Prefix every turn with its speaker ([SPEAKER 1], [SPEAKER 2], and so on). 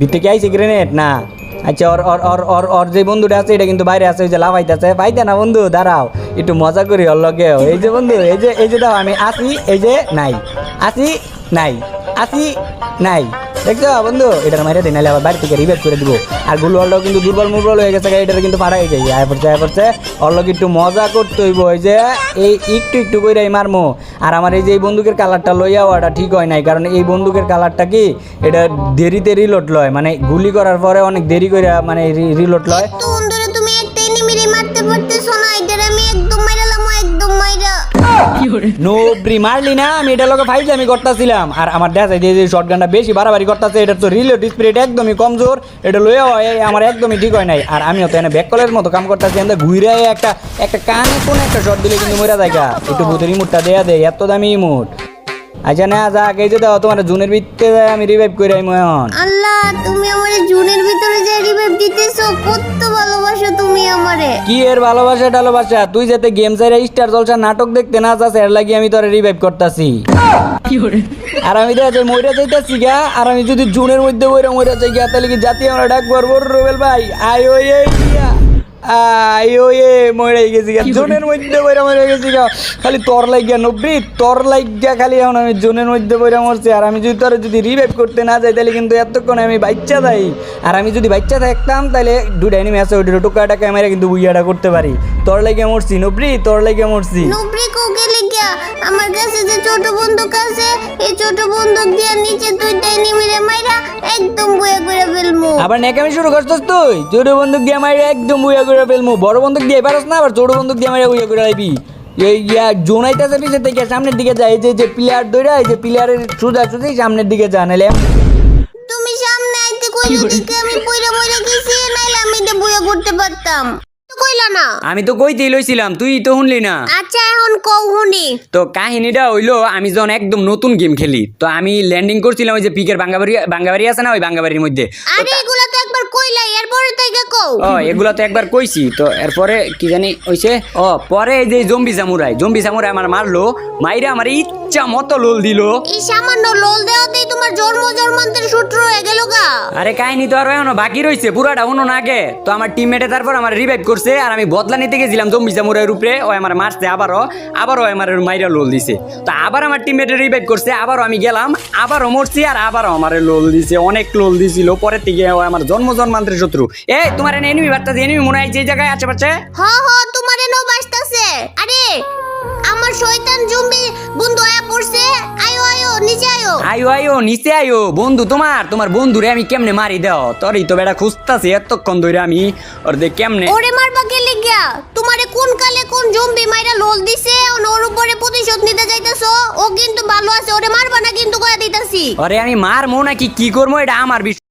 [SPEAKER 1] ভিতরে কি আইছে গ্রেনেড না। আচ্ছা ওর ওর ওর ওর ওর যে বন্ধুটা আছে, এটা কিন্তু বাইরে আছে, ওই যে লাফাইতেছে। পাইতে না বন্ধু, দাঁড়াও। একটু মজা করি ওর লগে। এই যে বন্ধু, এই যে এই যে দাও, আমি আসি, এই যে নাই। আসি নাই। আসি, নাই। দেখছ, বন্ধু? এটার মাইরে দিন নাহলে আবার বাড়ি থেকে রিভেট করে দিব। আরগুলো অলটাও কিন্তু দুর্বল মুর্বল হয়ে গেছে এটার কিন্তু ফাড়াই যায় আয় পড়ছে আয় পড়ছে। অল্লক একটু মজা করতে হইব, ওই যে এই একটু একটু করে মারমো। আর আমার এই যে এই বন্দুকের কালারটা লইয়া ওটা ঠিক হয় নাই, কারণ এই বন্দুকের কালারটা কি, এটা দেরিতে রিলোড লয়। মানে গুলি করার পরে অনেক দেরি করে মানে রিলোড লয়। নোব্রি মারলি না, আমি এটা লোকে ফাইজে আমি করতেছিলাম। আর আমার দেখা যায় যে শর্ট শর্টগানটা বেশি বাড়াবাড়ি করতেছে এটা তো রিলে স্পিরিট একদমই কমজোর এটা লয়ে হয় আমার একদমই ঠিক হয় নাই। আর আমিও তো এনে ব্যাক কলের মতো কাম করতেছি আমরা ঘুরে একটা একটা কানে কোন একটা শর্ট দিলে কিন্তু মরা গা। একটু ভূতের ইমুটটা দেয়া দেয়, এত দামি ইমুট। আচ্ছা না যাক এই যে দাও তোমার জুনের ভিত্তিতে আমি রিভাইভ করে আইমু এখন।
[SPEAKER 2] আল্লাহ তুমি আমারে জুনের ভিতরে যে রিভাইভ দিতেছো কত ভালোবাসো তুমি আমারে।
[SPEAKER 1] কি এর ভালোবাসা টালোবাসা তুই যাতে গেম সাইরা স্টার জলসা নাটক দেখতে না যাস এর লাগি আমি তোরে রিভাইভ করতাছি। আর আমি দেখা যায় মইরা যাইতাছি গা আর আমি যদি জুনের মধ্যে মইরা মইরা যাই গা তাহলে কি জাতি আমরা ডাক পারব রুবেল ভাই? আই ওই এই মরে গেছি গা। জুনের মধ্যে মইরা মরে গেছি গা। খালি তোর লাগিয়া নব্বই তোর লাগিয়া খালি এখন আমি জুনের মধ্যে মরছি। আর আমি যদি তোর যদি রিভাইভ করতে না যাই তাহলে কিন্তু এতক্ষণ আমি বাচ্চা যাই আর আমি যদি বাচ্চা থাকতাম তাহলে কিন্তু বুইয়াটা করতে পারি। তোর লাগিয়া মরছি নব্রি তোর লাগিয়া মরছি।
[SPEAKER 2] নুবরি কোকে লিখিয়া আমার কাছে যে ছোট বন্দুক আছে এই ছোট বন্দুক দিয়ে নিচে দুইটা
[SPEAKER 1] আবার নেকামি শুরু করছিস তুই? ছোট বন্দুক দিয়ে মারি একদম বুয়া করে ফেলমু। বড় বন্দুক দিয়ে পারস না আবার ছোট বন্দুক দিয়ে মারি বুয়া করে লাইবি। এই ইয়া জোনাইতেছে পিছের থেকে সামনের দিকে যায় এই যে যে প্লেয়ার দৌড়া এই যে প্লেয়ারের সোজা সুজি সামনের দিকে যা নাহলে
[SPEAKER 2] তুমি সামনে আইতে কইলে দিকে আমি পয়রা বইরা গেছি নাইলে আমি এটা বইয়া করতে পারতাম। তো কইলা না?
[SPEAKER 1] আমি তো কইতেই লইছিলাম তুই তো শুনলি না।
[SPEAKER 2] আচ্ছা এখন কও হুনি
[SPEAKER 1] তো কাহিনীটা হইল আমি যখন একদম নতুন গেম খেলি তো আমি ল্যান্ডিং করছিলাম ওই যে পিকের বাঙ্গাবাড়ি বাঙ্গাবাড়ি আছে না ওই বাঙ্গাবাড়ির মধ্যে?
[SPEAKER 2] আরে এগুলা তো একবার কইলাই এরপরে থেকে কও।
[SPEAKER 1] ও এগুলা তো একবার কইছি তো এরপরে কি জানি হইছে ও পরে এই যে জম্বি সামুরাই জম্বি সামুরাই আমার মারলো মাইরা আমার ইচ্ছা মতো লোল দিল।
[SPEAKER 2] এই সামান্য লোল দেওয়াতেই তোমার জন্ম জন্মান্তের সূত্র হয়ে গেল গা।
[SPEAKER 1] আরে কাহিনী তো আরও এখনও বাকি রয়েছে পুরাটা অন্য না আগে। তো আমার টিমমেটে তারপর আমার রিভাইভ করছে আর আমি বদলা নিতে গেছিলাম জম্বি সামুরাইয়ের উপরে ও আমার মারছে আবারও আবারও আমার মাইরা লোল দিছে। তো আবার আমার টিমমেটে রিভাইভ করছে আবারও আমি গেলাম আবারও মরছি আর আবারও আমার লোল দিছে অনেক লোল দিছিল পরের থেকে ও আমার জন্ম জন্মান্তের শত্রু। এই তোমার এনিমি বার্তাছে এনিমি মনে হয় যে জায়গায় আছে পাচ্ছে
[SPEAKER 2] হ হ তোমার এনো বাসতাছে আরে আমার শয়তান জম্বি বন্ধু আয়ো আয়ো আয়ো নিচে আয়ো
[SPEAKER 1] বন্ধু তোমার তোমার বন্ধুরে আমি কেমনে মারি দাও? তোরই তো বেটা খুঁজতাছি এতক্ষণ ধরে আমি। ওর দে কেমনে
[SPEAKER 2] ওরে মারবা গেলে গিয়া তোমারে কোন কালে কোন জম্বি মাইরা লোল দিছে? ওর উপরে প্রতিশোধ নিতে যাইতাছো? ও কিন্তু ভালো আছে ওরে মারবা না কিন্তু কয়া দিতাছি।
[SPEAKER 1] আরে আমি মারমো নাকি? কি করব এটা আমার বিষয়